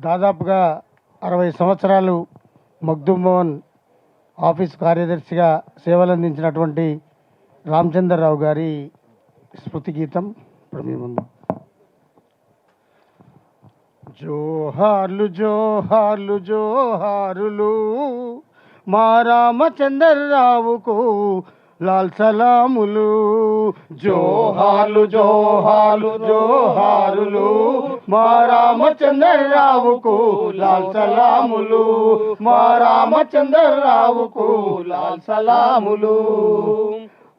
దాదాపుగా అరవై సంవత్సరాలు మగ్దుమ్ ఆఫీస్ కార్యదర్శిగా సేవలందించినటువంటి రామచంద్రరావు గారి స్మృతి గీతం ఇప్పుడు మీ ముందు. జోహార్లు జోహార్లు జోహారులు మా రామచంద్రరావుకు లాల్ సలాములు జోహాలు జోహార్లు జోహారులు మా రామచంద్రరావుకు లాల్ సలాములు మా రామచంద్రరావుకు లాల్ సలాములు.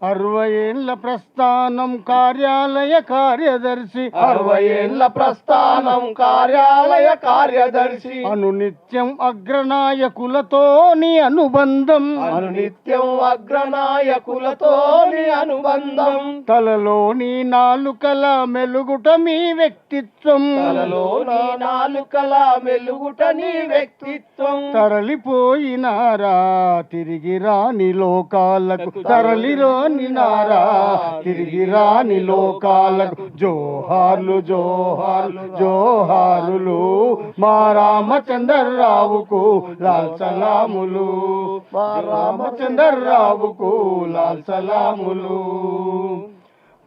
అరవై ఏళ్ళ ప్రస్థానం కార్యాలయ కార్యదర్శి. అరవై ప్రస్థానం కార్యాలయ కార్యదర్శి. అనునిత్యం అగ్రనాయకులతోని అనుబంధం. అనునిత్యం అగ్రనాయకులతోని అనుబంధం. తలలోని నాలుకల మెలుగుట మీ వ్యక్తిత్వం. తలలోని నాలుకల మెలుగుట నీ వ్యక్తిత్వం. తరలిపోయినారా తిరిగి రాని లోకాలకు. తరలిరోని నారా తిరిగి రాని లోకాలకు జోహార్లు జోహార్లు జోహారులు. మా రామచంద్రరావుకు లాల్ సలాములు. మా రామచంద్రరావుకు లాల్ సలాములు.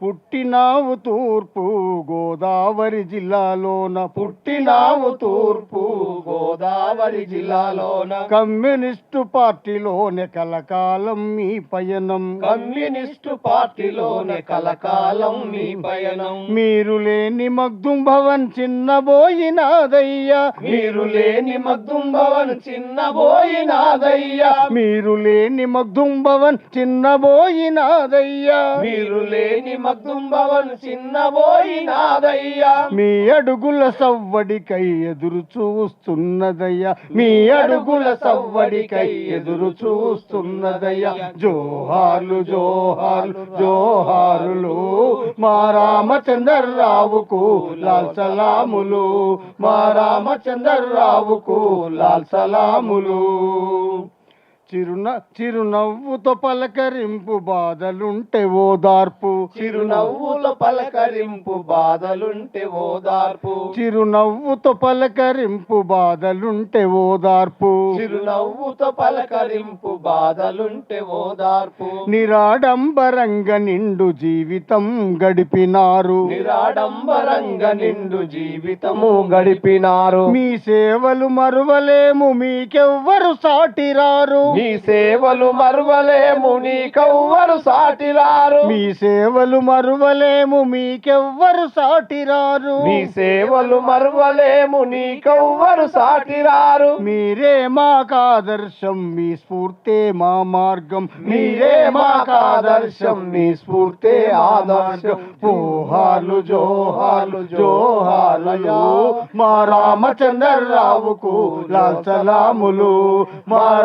పుట్టినావు తూర్పు గోదావరి జిల్లాలోన. పుట్టినావు తూర్పు గోదావరి జిల్లాలోన. కమ్యూనిస్టు పార్టీలోనే కలకాలం మీ పయనం. కమ్యూనిస్టు పార్టీలోనే కలకాలం మీ పయనం. మీరు లేని మగ్దుం భవన్ చిన్నబోయినాదయ్యా. మీరు లేని మగ్దుం భవన్ చిన్నబోయినాదయ్యా. మీరు లేని మగ్దుం భవన్ చిన్నబోయినాదయ్యా. మీరు లేని మగ్దుం చిన్నబోయినాదయ్యా మీ అడుగుల సవ్వడికై ఎదురు చూస్తున్నదయ్యా మీ అడుగుల సవ్వడికై ఎదురు చూస్తున్నదయ్యా జోహార్లు జోహార్లు జోహారులు మా రామచంద్రరావుకు లాల్ సలాములు మా రామచంద్రరావుకు లాల్ సలాములు. చిరున చిరునవ్వుతో పలకరింపు బాధలుంటే ఓదార్పు. చిరునవ్వుల పలకరింపు బాధలుంటే ఓదార్పు. చిరునవ్వుతో పలకరింపు బాధలుంటే ఓదార్పు. చిరునవ్వుతో పలకరింపు బాధలుంటే ఓదార్పు. నిరాడంబరంగ నిండు జీవితం గడిపినారు. నిరాడంబరంగా నిండు జీవితము గడిపినారు. మీ సేవలు మరువలేము మీకెవ్వరు సాటిరారు. మీ సేవలు మరువలేము నీకెవ్వరు సాటిరారు. మీ సేవలు మరువలేము మీకెవ్వరు సాటిరారు. మీ సేవలు మరువలేము నీకెవ్వరు సాటిరారు. మీరే మాకు ఆదర్శం మీ స్ఫూర్తే మా మార్గం. మీరే మాకు ఆదర్శం మీ స్ఫూర్తే ఆదర్శం. జోహార్లు జోహార్లు జోహార్లు మా రామచంద్రరావుకు లాల్ సలాములు మా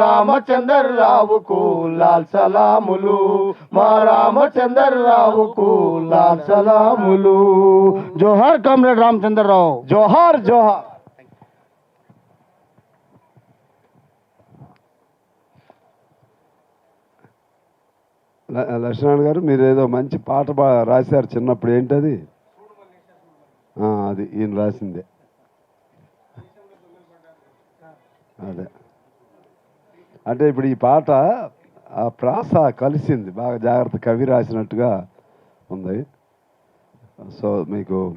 రామచంద్రరావుకు లాల్ సలాములు. మా రామచంద్రరావుకు లాల్ సలాములు. జోహార్ కామ్రేడ్ రామచంద్రరావు. జోహార్ జోహార్. లక్ష్మణ్ గారు మీరు ఏదో మంచి పాట రాశారు చిన్నప్పుడు ఏంటది? ఆ, అది ఈయన రాసిందే. అదే. అంటే ఇప్పుడు ఈ పాట ఆ ప్రాస కలిసింది. బాగా జాగ్రత్త కవి రాసినట్టుగా ఉంది. సో మీకు